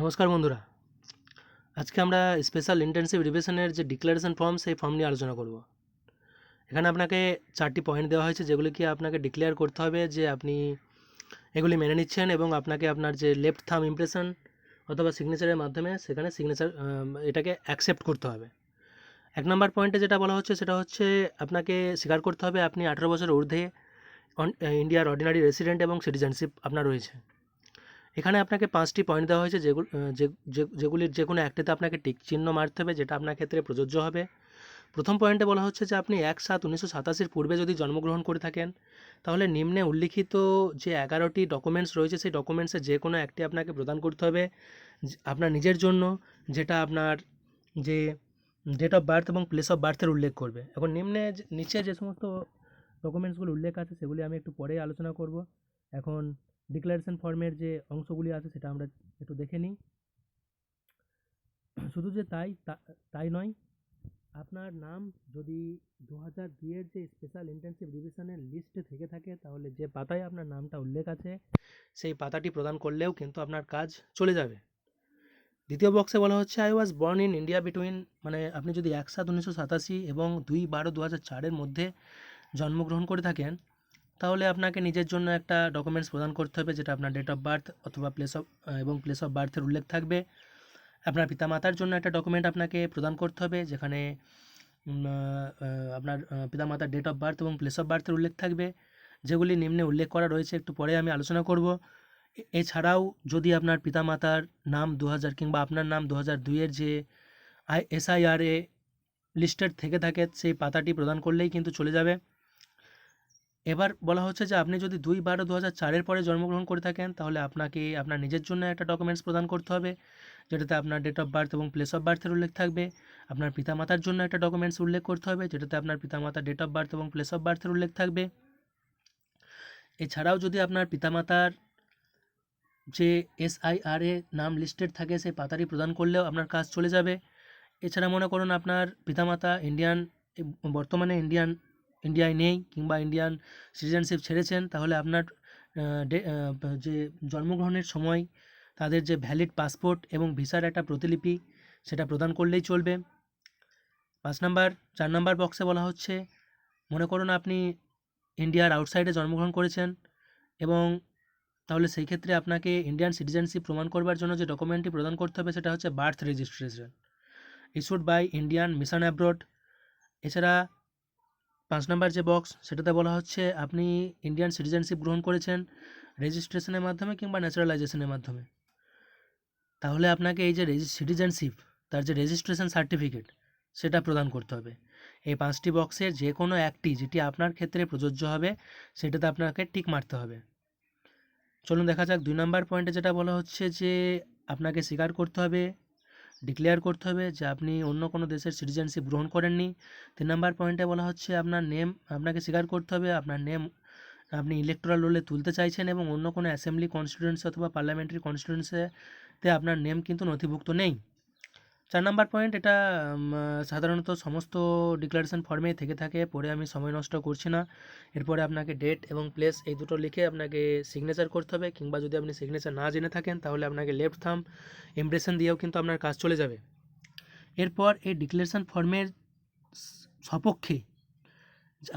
নমস্কার বন্ধুরা। আজকে আমরা স্পেশাল ইন্টেন্সিভ রিভিশনের যে ডিক্লারেশন ফর্ম সেই ফর্ম নিয়ে আলোচনা করব। এখানে আপনাকে চারটি পয়েন্ট দেওয়া হয়েছে যেগুলিকে আপনাকে ডিক্লেয়ার করতে হবে যে আপনি এগুলি মেনে নিচ্ছেন এবং আপনাকে আপনার যে লেফট থাম ইমপ্রেশন অথবা সিগনেচারের মাধ্যমে সেখানে সিগনেচার এটাকে অ্যাকসেপ্ট করতে হবে। এক নম্বর পয়েন্টে যেটা বলা হচ্ছে, সেটা হচ্ছে আপনাকে স্বীকার করতে হবে আপনি আঠেরো বছর ঊর্ধ্বে ইন্ডিয়ার অর্ডিনারি রেসিডেন্ট এবং সিটিজেনশিপ আপনার রয়েছে। এখানে আপনাকে পাঁচটি পয়েন্ট দেওয়া হয়েছে, যেগুলো যেগুলির যে কোনো একটিতে আপনাকে টিক চিহ্ন মারতে হবে, যেটা আপনার ক্ষেত্রে প্রযোজ্য হবে। প্রথম পয়েন্টে বলা হচ্ছে যে, আপনি এক সাত উনিশশো সাতাশির পূর্বে যদি জন্মগ্রহণ করে থাকেন, তাহলে নিম্নে উল্লিখিত যে এগারোটি ডকুমেন্টস রয়েছে, সেই ডকুমেন্টসের যে কোনো একটি আপনাকে প্রদান করতে হবে আপনার নিজের জন্য, যেটা আপনার যে ডেট অফ বার্থ এবং প্লেস অফ বার্থের উল্লেখ করবে। এখন নিম্নে নিচে যে সমস্ত ডকুমেন্টসগুলো উল্লেখ আছে, সেগুলি আমি একটু পরে আলোচনা করব। এখন ডিক্লারেশন ফর্মের যে অংশগুলি আছে সেটা আমরা একটু দেখে নিই। শুধু যে তাই তাই নয়, আপনার নাম যদি দু হাজার দুইয়ের যে স্পেশাল ইন্টেন্সিভ রিভিশনের লিস্টে থেকে থাকে, তাহলে যে পাতায় আপনার নামটা উল্লেখ আছে, সেই পাতাটি প্রদান করলেও কিন্তু আপনার কাজ চলে যাবে। দ্বিতীয় বক্সে বলা হচ্ছে I was born in India between মানে আপনি যদি এক সাত উনিশশো সাতাশি এবং দুই বারো দু হাজার চারের মধ্যে জন্মগ্রহণ করে থাকেন তাহলে আপনাকে নিজের জন্য একটা ডকুমেন্টস প্রদান করতে হবে, যেটা আপনার ডেট অফ বার্থ অথবা প্লেস অফ এবং প্লেস অফ বার্থের উল্লেখ থাকবে। আপনার পিতামাতার জন্য একটা ডকুমেন্ট আপনাকে প্রদান করতে হবে, যেখানে আপনার পিতামাতার ডেট অফ বার্থ এবং প্লেস অফ বার্থের উল্লেখ থাকবে। যেগুলি নিম্নে উল্লেখ করা রয়েছে, একটু পরে আমি আলোচনা করব। এছাড়াও যদি আপনার পিতামাতার নাম দু হাজার কিংবা আপনার নাম দু হাজার দুইয়ের যে আই এসআইআরএ লিস্টেড থেকে থাকে, সেই পাতাটি প্রদান করলেই কিন্তু চলে যাবে। এবার বলা হচ্ছে যে আপনি যদি দুই বারো দু হাজার চারের পরে জন্মগ্রহণ করে থাকেন, তাহলে আপনাকে আপনার নিজের জন্য একটা ডকুমেন্টস প্রদান করতে হবে, যেটাতে আপনার ডেট অফ বার্থ এবং প্লেস অফ বার্থের উল্লেখ থাকবে, আপনার পিতামাতার জন্য একটা ডকুমেন্টস উল্লেখ করতে হবে, যেটাতে আপনার পিতামাতার ডেট অফ বার্থ এবং প্লেস অফ বার্থের উল্লেখ থাকবে। এছাড়াও যদি আপনার পিতামাতার যে এসআইআরএ নাম লিস্টেড থাকে, সেই পাতাটি প্রদান করলেও আপনার কাজ চলে যাবে। এছাড়া মনে করুন আপনার পিতামাতা ইন্ডিয়ান বর্তমানে ইন্ডিয়ান ইন্ডিয়ায় নেই কিংবা ইন্ডিয়ান সিটিজেনশিপ ছেড়েছেন, তাহলে আপনার যে জন্মগ্রহণের সময় তাদের যে ভ্যালিড পাসপোর্ট এবং ভিসার একটা প্রতিলিপি, সেটা প্রদান করলেই চলবে। পাঁচ নাম্বার, চার নাম্বার বক্সে বলা হচ্ছে, মনে করুন আপনি ইন্ডিয়ার আউটসাইডে জন্মগ্রহণ করেছেন এবং তাহলে সেই ক্ষেত্রে আপনাকে ইন্ডিয়ান সিটিজেনশিপ প্রমাণ করবার জন্য যে ডকুমেন্টটি প্রদান করতে হবে, সেটা হচ্ছে birth registration issued by Indian mission abroad এছাড়া পাঁচ নাম্বার যে বক্স সেটাতে বলা হচ্ছে আপনি ইন্ডিয়ান সিটিজেনশিপ গ্রহণ করেছেন রেজিস্ট্রেশনের মাধ্যমে কিংবা ন্যাচারালাইজেশনের মাধ্যমে। তাহলে আপনাকে এই যে সিটিজেনশিপ তার যে রেজিস্ট্রেশন সার্টিফিকেট সেটা প্রদান করতে হবে। এই পাঁচটি বক্সের যে কোনো একটি যেটি আপনার ক্ষেত্রে প্রযোজ্য হবে, সেটাতে আপনাকে টিক মারতে হবে। চলুন দেখা যাক, দুই নাম্বার পয়েন্টে যেটা বলা হচ্ছে যে আপনাকে স্বীকার করতে হবে ডিক্লেয়ার করতে হবে যে আপনি অন্য কোনো দেশের সিটিজেনশিপ গ্রহণ করেননি। তিন নাম্বার পয়েন্টে বলা হচ্ছে আপনার নেম আপনাকে স্বীকার করতে হবে আপনার নেম আপনি ইলেকট্রাল রোলে তুলতে চাইছেন এবং অন্য কোনো অ্যাসেম্বলি কনস্টিটিউয়েন্সি অথবা পার্লামেন্টারি কনস্টিটিউয়েন্সিতে আপনার নেম কিন্তু নথিভুক্ত নেই। চার নাম্বার পয়েন্ট এটা সাধারণত সমস্ত ডিক্লারেশন ফর্মেই থেকে থাকে পরে আমি সময় নষ্ট করছি না। এরপরে আপনাকে ডেট এবং প্লেস এই দুটো লিখে আপনাকে সিগনেচার করতে হবে, কিংবা যদি আপনি সিগনেচার না জেনে থাকেন, তাহলে আপনাকে লেফট থাম ইমপ্রেশন দিয়েও কিন্তু আপনার কাজ চলে যাবে। এরপর এই ডিক্লারেশন ফর্মের সপক্ষে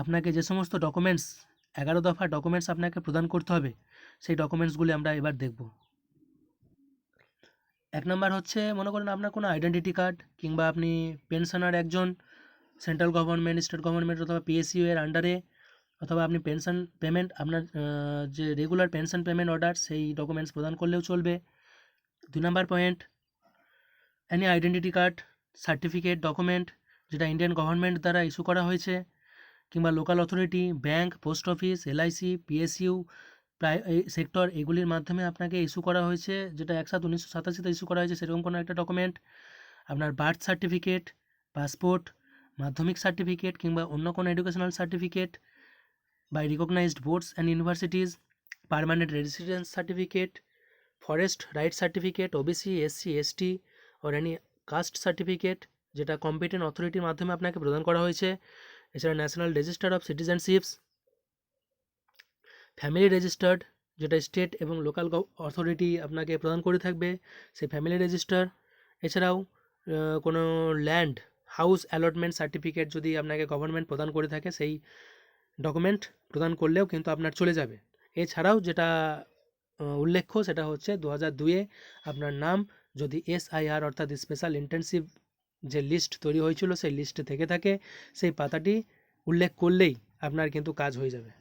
আপনাকে যে সমস্ত ডকুমেন্টস এগারো দফা ডকুমেন্টস আপনাকে প্রদান করতে হবে, সেই ডকুমেন্টসগুলি আমরা এবার দেখব। এক নম্বর হচ্ছে, মনে করেন আপনার কোনো আইডেন্টিটি কার্ড কিংবা আপনি পেনশনার একজন সেন্ট্রাল গভর্নমেন্ট স্টেট গভর্নমেন্ট অথবা পিএসইউ এর আন্ডারে অথবা আপনি পেনশন পেমেন্ট আপনার যে রেগুলার পেনশন পেমেন্ট অর্ডার সেই ডকুমেন্টস প্রদান করলেও চলবে। দুই নম্বর point any identity card certificate document যেটা ইন্ডিয়ান গভর্নমেন্ট দ্বারা ইস্যু করা হয়েছে, কিংবা local authority bank post office LIC PSU প্রায় এই সেক্টর এগুলির মাধ্যমে আপনাকে ইস্যু করা হয়েছে, যেটা একসাথে উনিশশো সাতাশিতে ইস্যু করা হয়েছে, সেরকম কোনো একটা ডকুমেন্ট আপনার বার্থ সার্টিফিকেট পাসপোর্ট মাধ্যমিক সার্টিফিকেট কিংবা অন্য কোনো educational certificate by recognised boards and universities permanent residence certificate forest right certificate OBC SC ST or any caste certificate যেটা কম্পিটেন্ট অথরিটির মাধ্যমে আপনাকে প্রদান করা হয়েছে। এছাড়া national register of citizenships family registered, যেটা স্টেট এবং লোকাল অথরিটি আপনাকে প্রদান করে থাকবে, সেই ফ্যামিলি রেজিস্টার। এছাড়াও কোনো ল্যান্ড, হাউস অ্যালটমেন্ট সার্টিফিকেট যদি আপনাকে গভর্নমেন্ট প্রদান করে থাকে, সেই ডকুমেন্ট প্রদান করলেও কিন্তু আপনার চলে যাবে। এছাড়াও যেটা উল্লেখ্য, সেটা হচ্ছে দু হাজার দুয়ে আপনার নাম, যদি এসআইআর অর্থাৎ স্পেশাল ইন্টেনসিভ যে লিস্ট তৈরি হয়েছিল, সেই লিস্টে থেকে থাকে, সেই পাতাটি উল্লেখ করলেই আপনার কিন্তু কাজ হয়ে যাবে।